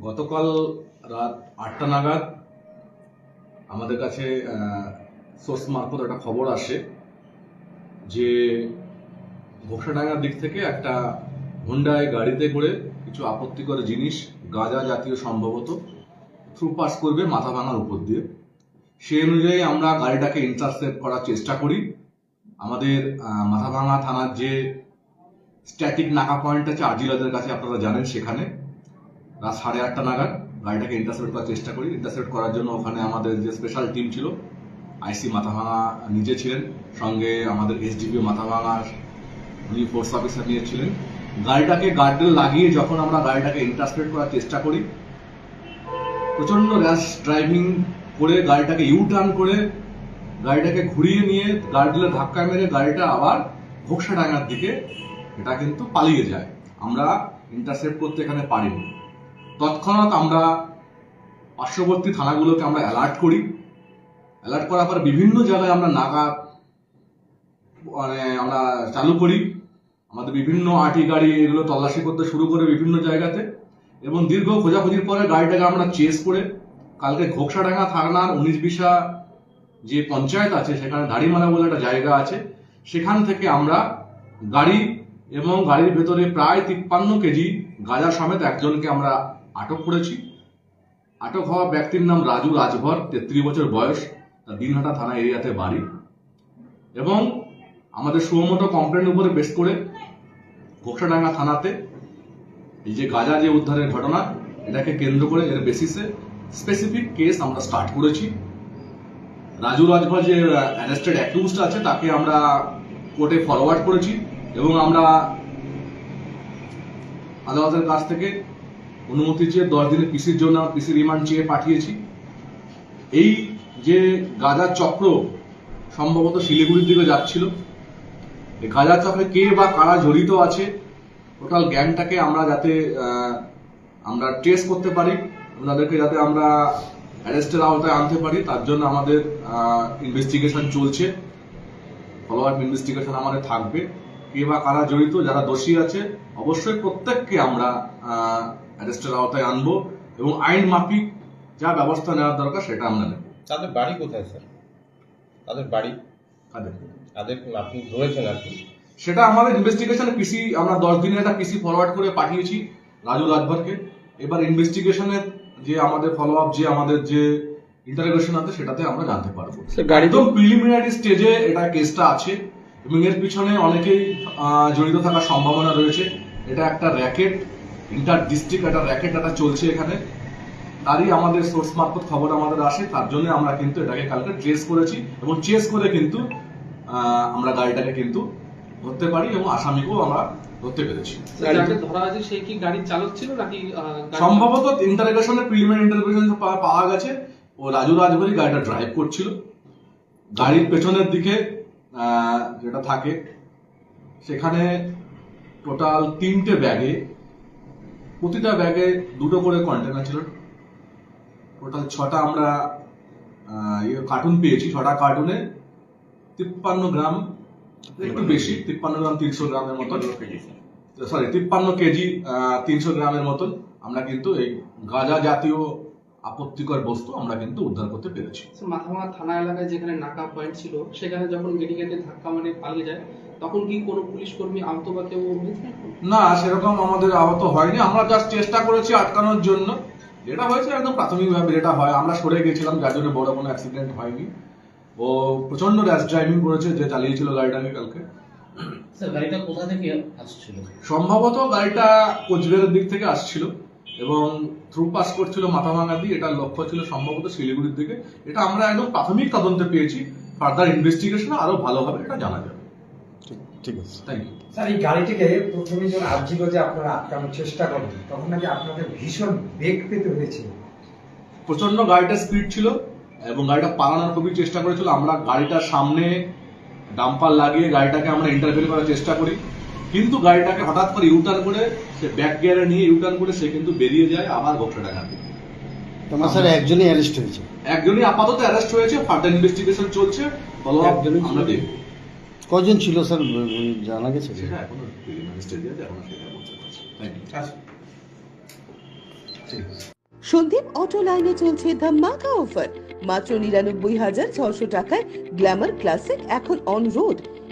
গতকাল রাত আটটা নাগাদ আমাদের কাছে সোর্স মারফত একটা খবর আসে যে ঘোষাডাঙ্গার দিক থেকে একটা হুন্ডায় গাড়িতে করে কিছু আপত্তিকর জিনিস গাঁজা জাতীয় সম্ভবত থ্রু পাস করবে মাথা ভাঙার উপর দিয়ে। সেই অনুযায়ী আমরা গাড়িটাকে ইন্টারসেপ্ট করার চেষ্টা করি। আমাদের মাথাভাঙা থানার যে স্ট্যাটিক নাকা পয়েন্ট আছে আজিলাদের কাছে আপনারা জানেন সেখানে। রাত সাড়ে আটটা নাগাদ গাড়িটাকে ইন্টারসেপ্ট করার চেষ্টা করি। ইন্টারসেপ্ট করার জন্য ওখানে আমাদের যে স্পেশাল টিম ছিল আইসি মাথাভাঙা নিজে ছিলেন, সঙ্গে আমাদের এসডিপি মাথাভাঙার উনি ফোর্স অফিসার নিয়ে ছিলেন। গাড়িটাকে গার্ডেল লাগিয়ে যখন আমরা গাড়িটাকে ইন্টারসেপ্ট করার চেষ্টা করি প্রচণ্ড র্যাশ ড্রাইভিং করে গাড়িটাকে ইউ টার্ন করে গাড়িটাকে ঘুরিয়ে নিয়ে গার্ডেলে ধাক্কা মেরে গাড়িটা আবার ঘোকসাডাঙ্গার দিকে, এটা কিন্তু পালিয়ে যায়। আমরা ইন্টারসেপ্ট করতে এখানে পারিনি। তৎক্ষণাৎ আমরা পার্শ্ববর্তী থানাগুলোকে আমরা অ্যালার্ট করি। অ্যালার্ট করার পর বিভিন্ন জায়গায় আমরা নাগা মানে আমরা চালু করি। আমাদের বিভিন্ন আটি গাড়ি এগুলো তল্লাশি করতে শুরু করে বিভিন্ন জায়গাতে এবং দীর্ঘ খোঁজাখুঁজির পরে গাড়িটাকে আমরা চেস করে কালকে ঘোকসাডাঙ্গা থানার উনিশ বিশা যে পঞ্চায়েত আছে, সেখানে দাড়িমালা বলে একটা জায়গা আছে, সেখান থেকে আমরা গাড়ি এবং গাড়ির ভেতরে প্রায় তিপ্পান্ন কেজি গাঁজা সমেত একজনকে আমরা আটক করেছি। আটক হওয়া ব্যক্তির নাম রাজু রাজভর, তেত্রিশ বছর বয়স, তার দিনহাটা থানা এরিয়াতে বাড়ি। এবং আমাদের সুমোটো কমপ্লেন উপরে বেশ করে ঘোকসাডাঙ্গা থানাতে এই যে গাজা যে উদ্ধারের ঘটনা, এটাকে কেন্দ্র করে এর বেসিসে স্পেসিফিক কেস আমরা স্টার্ট করেছি। রাজু রাজভর যে অ্যারেস্টেড অ্যাকিউজড আছে, তাকে আমরা কোর্টে ফরওয়ার্ড করেছি এবং আমরা আদালতের কাছ থেকে অনুমতি চেয়ে দশ দিনের পিসির জন্য পিসি রিমান্ড চেয়ে পাঠিয়েছি। এই যে গাজার চক্র সম্ভবত শিলিগুড়ির দিকে যাচ্ছিল এই গাজার চক্রে কে বা কারা জড়িত আছে টোটাল গ্যাংটাকে আমরা যাতে আমরা ট্রেস করতে পারি তাদেরকে যাতে আমরা অ্যারেস্টের আওতায় আনতে পারি, তার জন্য আমাদের ইনভেস্টিগেশন চলছে। ফলো আপ ইনভেস্টিগেশন আমাদের থাকবে। কে বা কারা জড়িত, যারা দোষী আছে, অবশ্যই প্রত্যেককে আমরা অ্যারেস্টের আওতায় আনব এবং আইন মাফিক যা ব্যবস্থা নেওয়ার দরকার সেটা আমরা নেব। তাদের বাড়ি কোথায় স্যার? তাদের বাড়ি? তাদের। তাদের আপনি ধরেছেন আর কি। সেটা আমাদের ইনভেস্টিগেশনে পিসি আমরা দশ দিনের একটা পিসি ফরওয়ার্ড করে পাঠিয়েছি রাজু রাজভরকে এবার ইনভেস্টিগেশনের যে আমাদের ফলো আপ যে আমাদের যে ইন্টারোগেশন আছে সেটাতে আমরা জানতে পারব। একদম প্রিলিমিনারি স্টেজে এটা কেসটা আছে এবং এর পিছনে অনেকেই জড়িত থাকার সম্ভাবনা রয়েছে। এটা একটা র্যাকেট ইন্টার ডিস্ট্রিক্ট একটা র্যাকেট একটা চলছে এখানে। তারই আমাদের সোর্স মারফত খবর আমাদের আসে তার জন্য আমরা কিন্তু এটাকে কালকে ট্রেস করেছি এবং চেস করে কিন্তু আমরা গাড়িটাকে কিন্তু ধরতে পারি এবং আসামিকেও আমরা ধরতে পেরেছি। ধরা আছে কি গাড়ির চালক ছিল নাকি সম্ভবত ইন্টারোগেশনের প্রিলিমিনারি ইন্টারোগেশন পাওয়া গেছে। ও রাজু রাজভরি গাড়িটা ড্রাইভ করছিল। গাড়ির পেছনের দিকে যেটা থাকে সেখানে টোটাল তিনটে ব্যাগে প্রতিটা ব্যাগে দুটো করে কন্টেনার ছিল। টোটাল ছটা আমরা ইয়ে কার্টুন পেয়েছি ছটা কার্টুনে তিপ্পান্ন গ্রাম একটু বেশি তিপ্পান্ন গ্রাম তিনশো গ্রামের মতন। সরি তিপ্পান্ন কেজি তিনশো গ্রামের মতন। আমরা কিন্তু এই গাঁজা জাতীয় আপত্তিকর বস্তু আমরা কিন্তু উদ্ধার করতে পেরেছি। মাথাভাঙা থানা এলাকায় যেখানে নাকা পয়েন্ট ছিল সেখানে যখন গেটে ধাক্কা মানে পালিয়ে যায় তখন কি কোনো পুলিশ কর্মী আহত বা কেউ না সেরকম আমাদের আহত হয়নি। আমরা জাস্ট চেষ্টা করেছি আটকানোর জন্য। যেটা হয়েছে একদম প্রাথমিকভাবে যেটা হয় আমরা সরে গেছিলাম যার জন্য বড় কোনো অ্যাক্সিডেন্ট হয়নি। ও প্রচণ্ড র্যাশ ড্রাইভিং করেছে যে চালিয়েছিল গাড়িটাকে কালকে। স্যার গাড়িটা কোথা থেকে আসছিল? সম্ভবত গাড়িটা কোচবিহারের দিক থেকে আসছিল। এবং থ্রু পাস করছিল মাথাভাঙা দিয়ে এটার লক্ষ্য ছিল সম্ভবত শিলিগুড়ির দিকে। এটা আমরা একদম প্রাথমিক তদন্তে পেয়েছি। ফার্দার ইনভেস্টিগেশন আরও ভালোভাবে এটা জানা যাবে। ঠিক আছে। থ্যাংক ইউ স্যার এই গাড়িটিকে প্রথমে যখন আর্জিত যে আপনারা আটকানোর চেষ্টা করেন তখন নাকি আপনাদের ভীষণ বেগ পেতে হয়েছিল? প্রচণ্ড গাড়িটা স্পিড ছিল এবং গাড়িটা পালানোর খুবই চেষ্টা করেছিল। আমরা গাড়িটার সামনে ডাম্পার লাগিয়ে গাড়িটাকে আমরা ইন্টারভেল করার চেষ্টা করি। কিন্তু গাড়িটাকে হঠাৎ করে ইউটার্ন করে সে ব্যাক গিয়ারে নিয়ে ইউটার্ন করে সে কিন্তু বেরিয়ে যায় আবার ঘোষণা টাকা তোমার স্যার একজনই অ্যারেস্ট হয়েছে। একজনই আপাতত অ্যারেস্ট হয়েছে ফার্দার ইনভেস্টিগেশন চলছে। ফলো ছিল? আমরা দেখব কজন ছিল স্যার জানা গেছে? সেটা এখনও প্রিলিমিনারি স্টেজে আছে এখনও সেটা বলতে পারছি আচ্ছা। ঠিক আছে। সন্দীপ অটো লাইনে চলছে ধামাকা অফার মাত্র নিরানব্বই হাজার ছশো টাকায় গ্ল্যামার ক্লাসিক এখন অন রোড